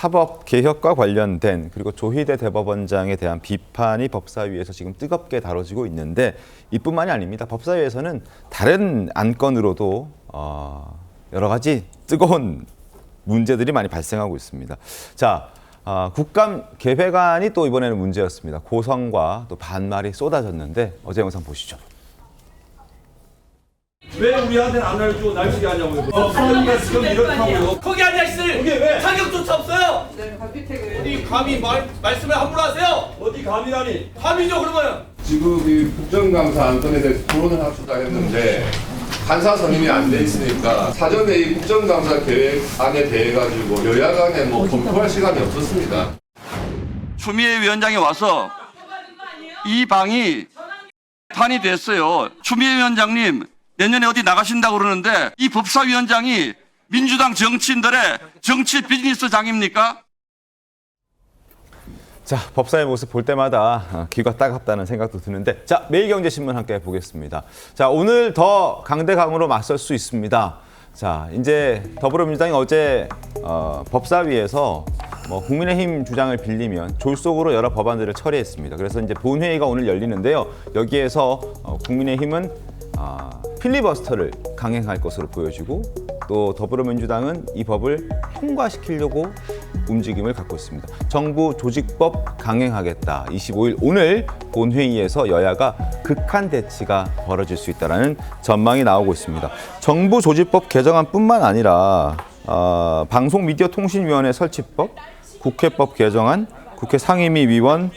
사법 개혁과 관련된 그리고 조희대 대법원장에 대한 비판이 법사위에서 지금 뜨겁게 다뤄지고 있는데 이뿐만이 아닙니다. 법사위에서는 다른 안건으로도 어, 여러 가지 뜨거운 문제들이 많이 발생하고 있습니다. 자, 아, 국감 개회관이 또 이번에는 문제였습니다. 고성과 또 반말이 쏟아졌는데 어제 영상 보시죠. 왜 우리한테는 안 알려주고 날씨게 하냐고요. 법사위가 지금 이렇다고요. 거기 앉아 있을 거기 왜? 자격조차 없어요. 네, 박희택을 어디 감히 말 말씀을 함부로 하세요? 어디 감이라니. 감이죠 그러면. 지금 이 국정감사 안건에 대해서 토론을 합시다 했는데 간사 선임이 안 돼 있으니까 사전에 이 국정감사 계획 안에 대해 가지고 여야 간에 뭐 검토할 시간이 없었습니다. 추미애 위원장이 와서 이 방이 탄이 됐어요. 추미애 위원장님 내년에 어디 나가신다고 그러는데 이 법사위원장이 민주당 정치인들의 정치 비즈니스장입니까? 자, 법사의 모습 볼 때마다 어, 귀가 따갑다는 생각도 드는데, 자, 매일경제신문 함께 보겠습니다. 자, 오늘 더 강대강으로 맞설 수 있습니다. 자, 이제 더불어민주당이 어제 어, 법사위에서 뭐 국민의힘 주장을 빌리면 졸속으로 여러 법안들을 처리했습니다. 그래서 이제 본회의가 오늘 열리는데요. 여기에서 어, 국민의힘은 아, 필리버스터를 강행할 것으로 보여지고 또 더불어민주당은 이 법을 통과시키려고 움직임을 갖고 있습니다. 정부 조직법 강행하겠다. 25일 오늘 본회의에서 여야가 극한 대치가 벌어질 수 있다는 전망이 나오고 있습니다. 정부 조직법 개정안뿐만 아니라 어, 방송미디어통신위원회 설치법, 국회법 개정안, 국회 상임위위원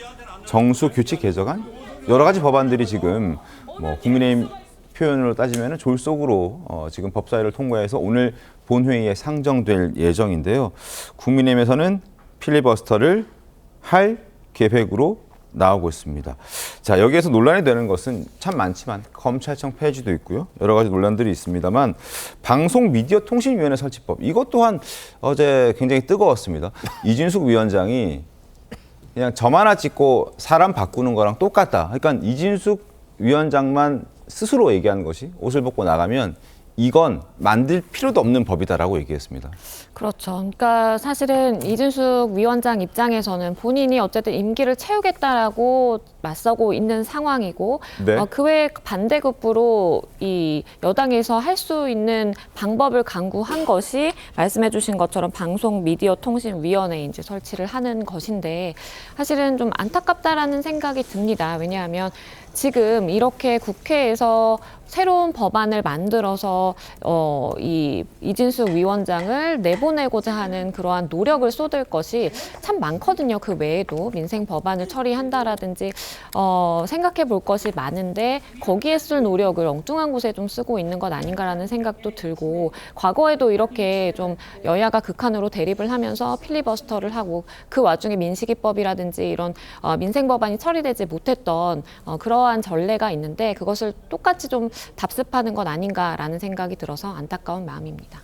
정수 규칙 개정안 여러 가지 법안들이 지금 뭐 국민의힘 표현으로 따지면 졸속으로 어, 지금 법사위를 통과해서 오늘 본회의에 상정될 예정인데요. 국민의힘에서는 필리버스터를 할 계획으로 나오고 있습니다. 자, 여기에서 논란이 되는 것은 참 많지만 검찰청 폐지도 있고요. 여러 가지 논란들이 있습니다만 방송 미디어 통신위원회 설치법 이것 또한 어제 굉장히 뜨거웠습니다. 이준숙 위원장이 그냥 점 하나 찍고 사람 바꾸는 거랑 똑같다. 그러니까 이진숙 위원장만 스스로 얘기한 것이 옷을 벗고 나가면 이건 만들 필요도 없는 법이다라고 얘기했습니다. 그렇죠. 그러니까 사실은 이준숙 위원장 입장에서는 본인이 어쨌든 임기를 채우겠다라고 맞서고 있는 상황이고 네. 어, 그외 반대급부로 이 여당에서 할 수 있는 방법을 강구한 것이 말씀해주신 것처럼 방송 미디어 통신 위원회 이제 설치를 하는 것인데 사실은 좀 안타깝다라는 생각이 듭니다. 왜냐하면 지금 이렇게 국회에서 새로운 법안을 만들어서 어, 이 이진숙 위원장을 내보내고자 하는 그러한 노력을 쏟을 것이 참 많거든요. 그 외에도 민생 법안을 처리한다라든지 어, 생각해 볼 것이 많은데 거기에 쓸 노력을 엉뚱한 곳에 좀 쓰고 있는 것 아닌가라는 생각도 들고 과거에도 이렇게 좀 여야가 극한으로 대립을 하면서 필리버스터를 하고 그 와중에 민식이법이라든지 이런 어, 민생 법안이 처리되지 못했던 어, 그러한 전례가 있는데 그것을 똑같이 좀 답습하는 것 아닌가라는 생각이 들어서 안타까운 마음입니다.